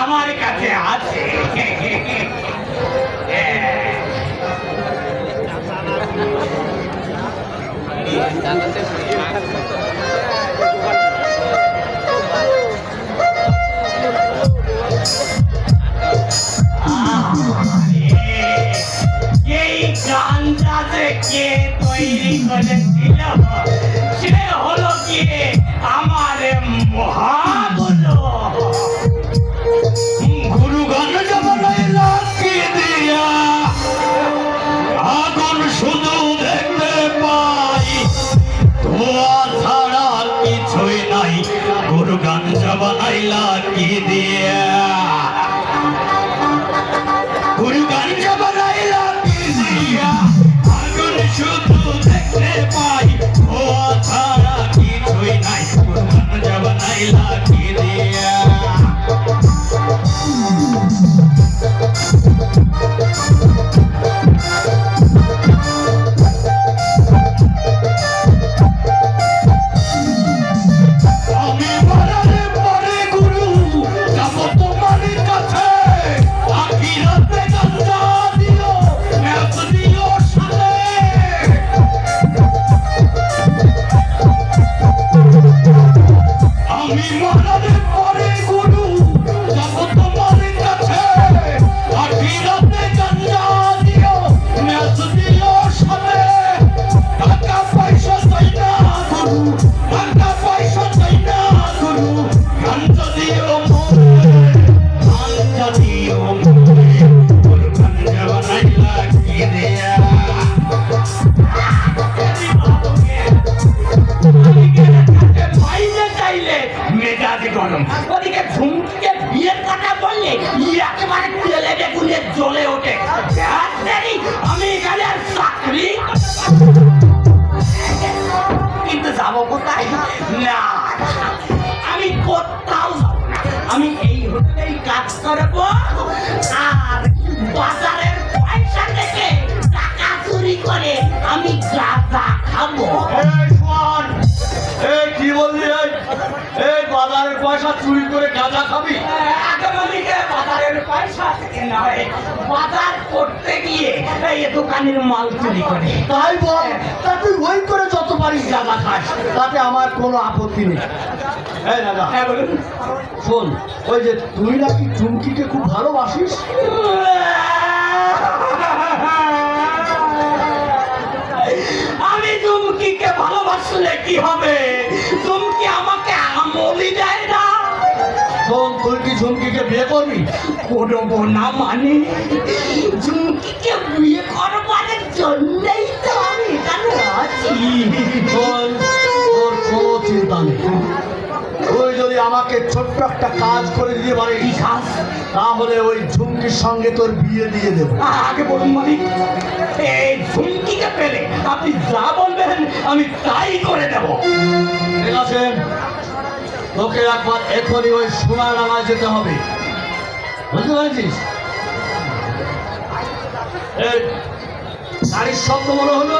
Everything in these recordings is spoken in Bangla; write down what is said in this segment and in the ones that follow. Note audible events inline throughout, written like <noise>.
আমার কাছে আছে। <laughs> এই গানটা যে কে তৈরি করেছিল সে হলো কি? Thank you. পয়সা চুরি করে গাঁজা খাবি? বাজারের পয়সা থেকে নয় বাজার করতে গিয়ে এই দোকানের মাল চুরি করে। তাই বল তা তুই ওই করে যত পারিস গাঁজা খাস তাতে আমার কোনো আপত্তি নেই। এই দাদা হ্যাঁ শোন ওই যে তুই নাকি চুমকিকে খুব ভালোবাসিস? আমি চুমকিকে ভালোবাসলে কি হবে? চুমকি আমাকে আমলি দেয় না। শোন তুই কি ঝুমকিকে বিয়ে করবি? করব না মানে? ঝুমকিকে বিয়ে করবার জন্যই তো আমি এখানে আছি। তোর কোনো চিন্তা নেই। তুই যদি আমাকে ছোট্ট একটা কাজ করে দিতে পারিস কি কাজ তাহলে ওই ঝুমকির সঙ্গে তোর বিয়ে দিয়ে দেবো। আগে বলুন মালিক, এই ঝুমকিকে পেলে আপনি যা বলবেন, আমি তাই করে দেব। ঠিক আছে? তোকে একবার এখনই ওই সোনার নামায় যেতে হবে। বুঝতে পেরেছিস? গাড়ির শব্দ মনে হলো।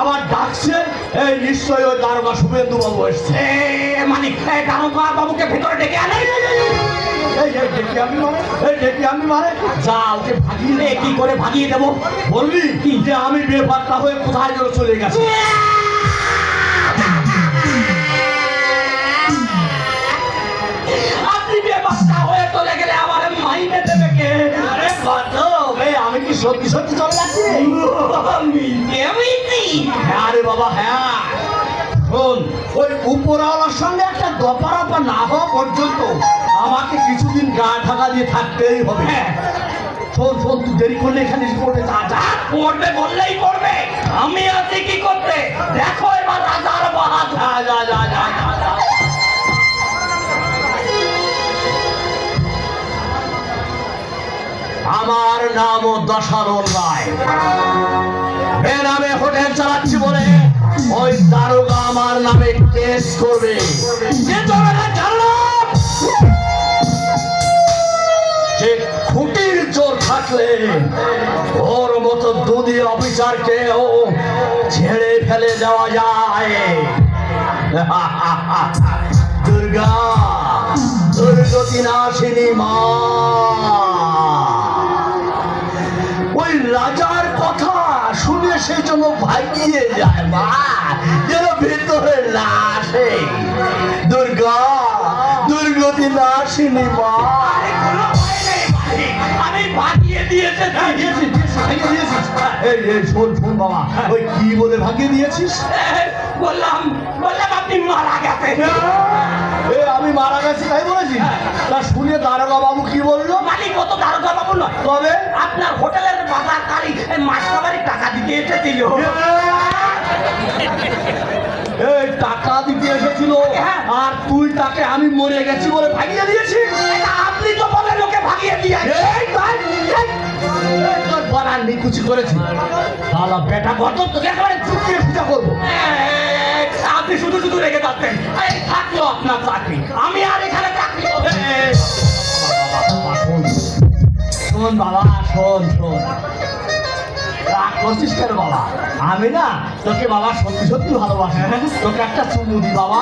আবার ডাকছে এই ওই দারোগা শুভেন্দু বাবু এসছে। এ দারোগা বাবুকে ভেতরে ডেকে আনে। ভাগিয়ে এ কি করে ভাগিয়ে দেবো? বলবি যে আমি বেপাত্তা হয়ে কোথায় যেন চলে গেছে। চলে গেলে আমার মাইনে দেবে কে? আরে আমি কি সত্যি সত্যি চলে যাচ্ছি? মিলতি হ্যাঁ বাবা হ্যাঁ। শোন ওই উপরওয়ালার সঙ্গে একটা দপারাপা না হওয়া পর্যন্ত আমাকে কিছুদিন গা ঢাকা দিয়ে থাকতেই হবে। হ্যাঁ। শোন শোন তুই দেরি করলে এখানে পড়বে যা যা। পড়বে বললেই পড়বে। আমি আছি কি করতে? দেখো এবার রাজার বাহাদুর। যা যা যা যা। আমার নাম দশারণ রায় বেনামে হোটেল চালাচ্ছি বলে ওই দারোগা আমার নামে কেস করবে। যে খুঁটির জোর থাকলে ওর মতো দুদি অফিসারকেও ছেড়ে ফেলে দেওয়া যায়। দুর্গা দুর্গতি নাশিনী মা। রাজার কথা শুনে সে যেন ভাগিয়ে যায়। মা, যেন ভেতরে না আসে। দুর্গা দুর্গতি না আসেনি মা। আমি ভাগিয়ে দিয়েছে। ভাগিয়ে দিয়েছিস। এই, এই, শোন, শোন বাবা, ওই কি বলে ভাগিয়ে দিয়েছিস? বললাম বললাম আপনি মারা এ আমি মারা গেছি তাই বলেছি? তা শুনে দারোগা বাবু কি বলল? মালিক কত দারোগা বাবু নয়। তবে আপনার হোটেলের বাজারকারী মাস্টারবাড়ি টাকা দিতে এসেছিল। এই টাকা দিতে এসেছিল। হ্যাঁ। আর তুই তাকে আমি মরে গেছি বলে ভাগিয়ে দিয়েছি আপনি তো বলেন করেছি। শালা বেটা কত তোকে একেবারে চুকিয়ে পূজা করব আপনি শুধু শুধু রেখে যাচ্ছেন। এই থাকল আপনার চাকরি। আমি আর এখানে চাকরি শোন, শোন বাবা শোন শোন। রাগ করছিস কেন বাবা? আমি না তোকে বাবা সত্যি সত্যি ভালোবাসি। তোকে একটা চুমু দি বাবা।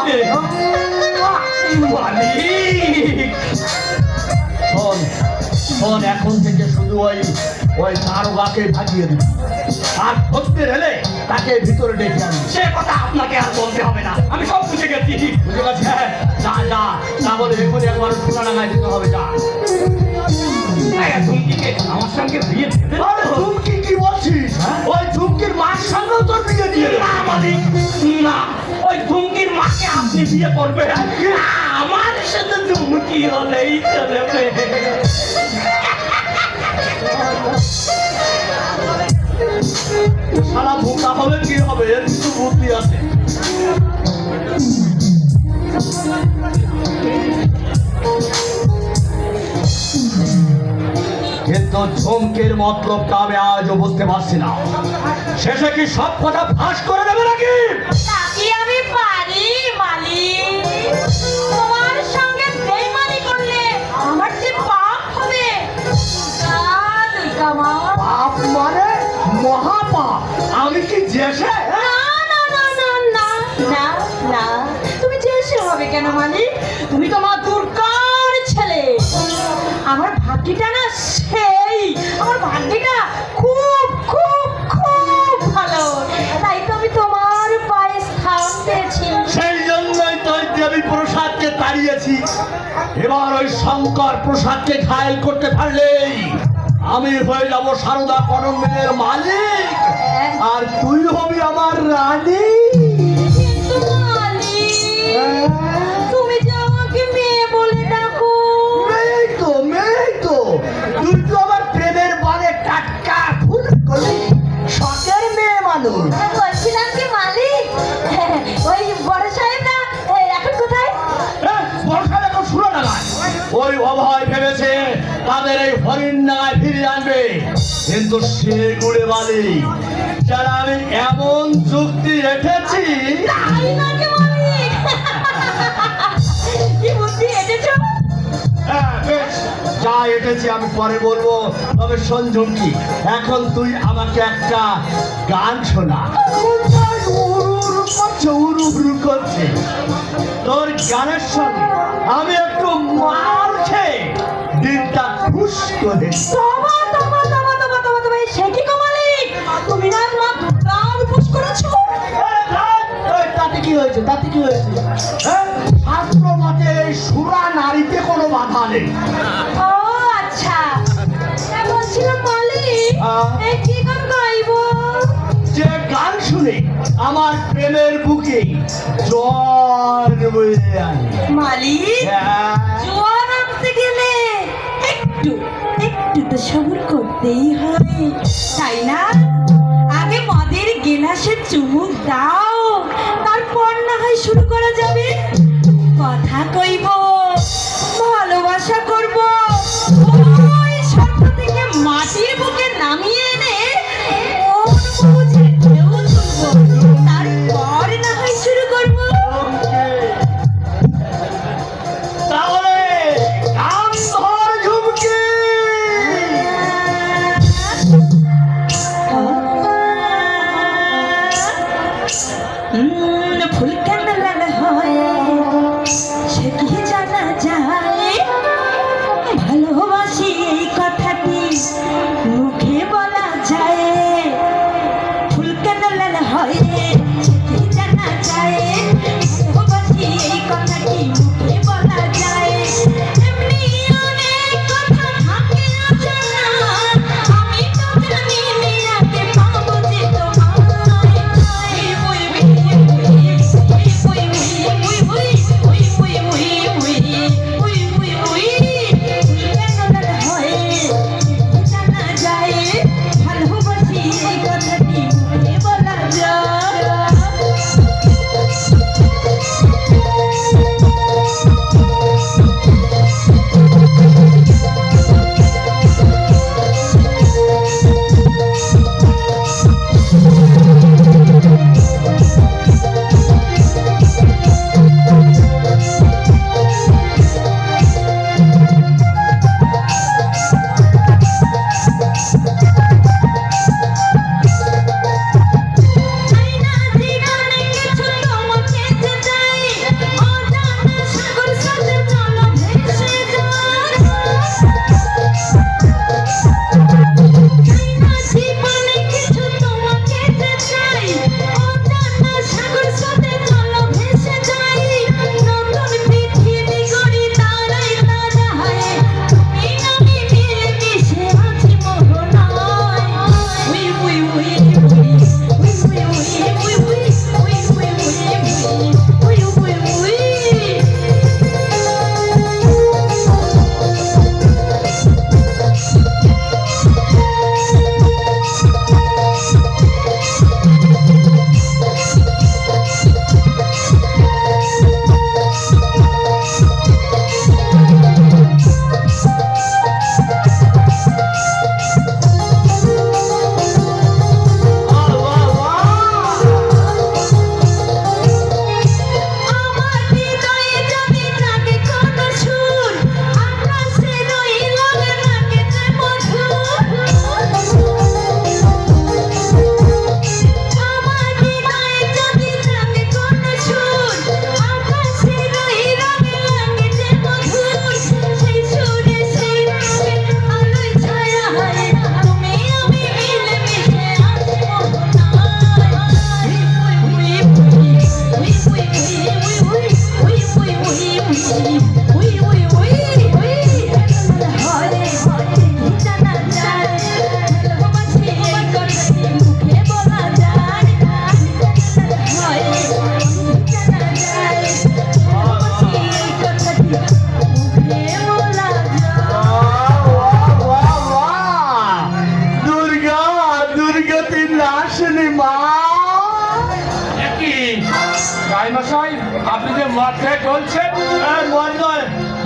শোন শোন এখন থেকে শুধু ওই ওই দারোগাকে ভাগিয়ে দিবি। আর ধরতে এলে তাকে ভিতরে ডেকে আনবি। সে কথা আপনাকে আর বলতে হবে না। আমি সব বুঝে গেছি। বুঝে গেছি? হ্যাঁ যা যা না বলে এখনই একবার সোনা ডাঙায় দিতে হবে যা। আমার সঙ্গে বিয়ে দেবে তো? আরে ঝুমকি কি বলছিস? ওই ঝুমকির মার সঙ্গেও তোর বিয়ে দিয়ে না মালিক না ওই ধুমকির মাকে আপনি বিয়ে করবেন? আমার সাথে হলেই চলবে। সারা ভোকা হবে কি হবে? কিছু বুদ্ধি আছে। কিন্তু ঝুমকির মতলবটা আমি আজও বুঝতে পারছি না। শেষে কি সব কথা ফাঁস করে দেবে নাকি? কি না না না না না না না। তুমি চেয়েছে হবে কেন মালিক? তুমি তোমার দুর্গার ছেলে। আমার ভাগ্যিটা না সেই। আমার ভাগ্যিটা খুব খুব খুব ভালো। তাই তো আমি তোমার পায়ে স্থান পেয়েছি। সেই জন্যই তো দেবী প্রসাদকে তাড়িয়েছি। এবার ওই শঙ্কর প্রসাদকে ঘায়ল করতে পারলেই আমি হয়ে যাব সারদা করমের মালিক। আর তুই হবি আমার রানী। তুমি যে আমাকে মেয়ে বলে ডাকো। মেয়েই তো মেয়েই তো। তুই তো আমার প্রেমের টাটকা ফুল শখের মেয়ে মানুষ। বলছিলাম কি মালিক? ওই বড় এখন কোথায়? হ্যাঁ, বর্ষার এখন শুরু নাগায় ওই অভয় তাদের এই হরিণ নাগায় ফিরিয়ে আনবে কিন্তু সে গুড়ে বালি যারা আমি এমন যুক্তি রেখেছি। কি হ্যাঁ, যা এটেছি আমি পরে বলব। তবে শোন ঝুমকি এখন তুই আমাকে একটা গান শোনা। করছে তোর গানের সঙ্গে আমি একটু মার খেয়ে দিনটা সে কি তুমি না উপোস করেছ? তাতে কি হয়েছে? তাতে কি হয়েছে? হ্যাঁ? শাস্ত্র মতে সুরা নারীতে কোনো বাধা নেই। ও আচ্ছা। বলছিলাম মালিক? কি গান গাইবো? যে গান শুনে আমার প্রেমের বুকে জ্বর বয়ে আনে। মালিক হ্যাঁ। জোয়ার আনতে গেলে সবর করতেই হয়। তাই না? আগে মদের গেলাসের চুমুক দাও, তারপর না হয় শুরু করা যাবে। কথা কইব, ভালোবাসা করব। ওই সত্য থেকে মাটির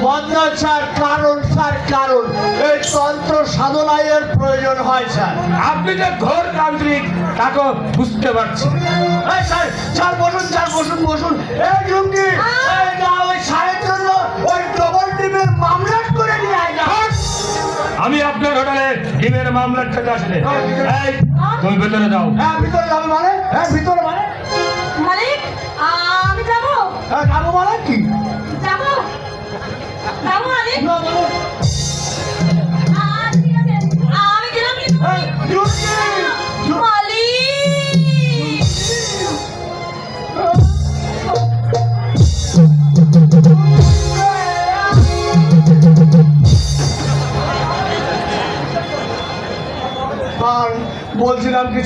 নয়, স্যার কারণ স্যার কারণ। এই তন্ত্র সাধনায় এর প্রয়োজন হয় স্যার। আপনি যে ঘোর তান্ত্রিক তাকে বুঝতে পারছি। এই স্যার স্যার বসুন স্যার বসুন বসুন। এই লুঙ্গি এই না ওই সারের জন্য ওই ডবল টিমের মামলা করে নিয়ে আয় না। আমি আপনার হোটেলে ডিমের মামলার থেকে আসলে। এই তুমি ভেতরে যাও। হ্যাঁ ভিতরে যাবে মানে? হ্যাঁ ভিতরে মানে? মালিক আমি যাব? হ্যাঁ যাব মানে কি? যাব মালিক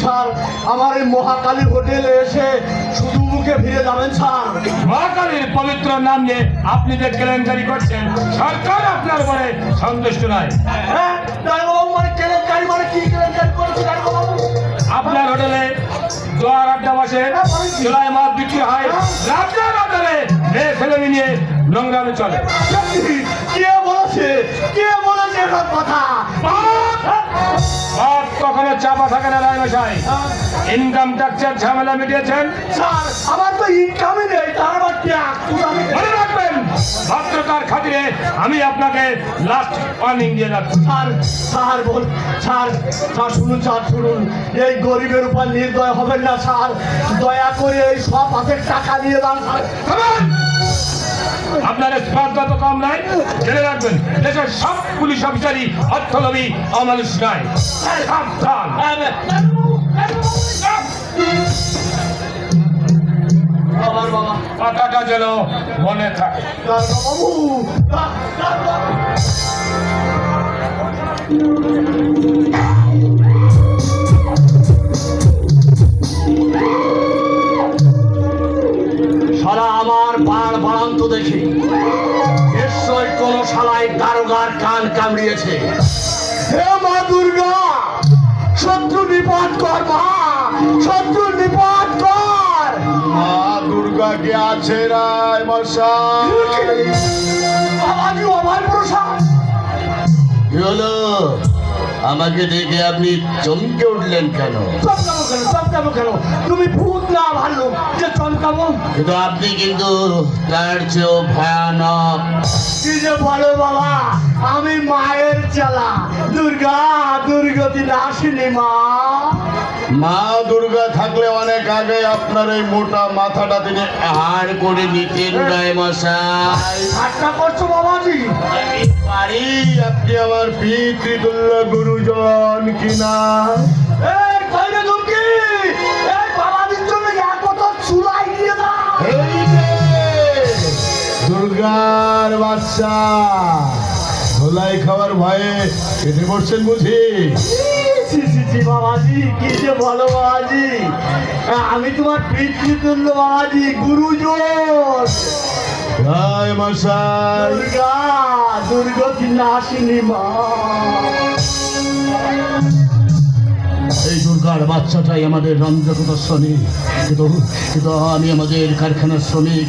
স্যার আমার এই মহাকালী হোটেলে এসে শুধু মুখে ফিরে যাবেন স্যার মহাকালীর পবিত্র নাম নিয়ে আপনি যে কেলেঙ্কারি করছেন সরকার আপনার উপরে সন্তুষ্ট নয়। হ্যাঁ মানে কেলেঙ্কারি মানে কি কেলেঙ্কারি করেছে দারোগাবাবু আপনার হোটেলে জোয়ার আড্ডা বসে চুলাই মাছ বিক্রি হয় রাত্রে রাত্রে মেয়ে ছেলে নিয়ে নোংরামে চলে। কে বলেছে? কে বলেছে কথা? কখনো চাপা থাকে না রায়মশাই। ইনকাম ট্যাক্সের ঝামেলা মিটিয়েছেন। স্যার আমার তো ইনকামই নেই তার আবার মনে রাখবেন ভদ্রতার খাতিরে আমি আপনাকে লাস্ট ওয়ার্নিং দিয়ে যাচ্ছি। স্যার স্যার বল স্যার স্যার শুনুন স্যার শুনুন। এই গরিবের উপর নির্দয় হবেন না স্যার। দয়া করে এই সব হাতের টাকা দিয়ে দান স্যার! আপনার স্পর্ধা তো কম নাই জেনে রাখবেন, দেশের সব পুলিশ অফিসারই অর্থলোভী অমানুষ সাবধান। কথাটা যেন মনে থাকে। কান কামড়িয়েছে। হে মা দুর্গা শত্রু নিপাত কর মা শত্রু নিপাত কর। মা দুর্গা কে আছে রায় মশাই। আমার প্রসাদ। হলো? আমাকে দেখে আপনি চমকে উঠলেন কেন? চমকাবো কেন? চমকাবো কেন? তুমি ভূত না ভালো যে চমকাবো কিন্তু আপনি কিন্তু তার চেয়েও ভয়ানক। কি যে বলো বাবা আমি মায়ের চালা দুর্গা দুর্গতি আসেনি মা। মা দুর্গা থাকলে অনেক আগে আপনার এই মোটা মাথাটা তিনি হাড় করে নিতেন মশাই। ঠাট্টা করছ বাবাজি? পারি আপনি আমার পিতৃতুল্য গুরুজন কিনা? এই দুর্গার বাচ্চা ধোলাই খাওয়ার ভয়ে কেটে পড়ছেন বুঝি? ছি ছি ছি বাবাজি কি যে বলো বাবাজি। আমি তোমার পিতৃতুল্য বাবাজি গুরুজন রায় মশাই। দুর্গা দুর্গতি নাসিনী মা। এই দুর্গার বাচ্চাটাই আমাদের রঞ্জকতা শ্রমিক কিন্তু কিন্তু আমি আমাদের কারখানার শ্রমিক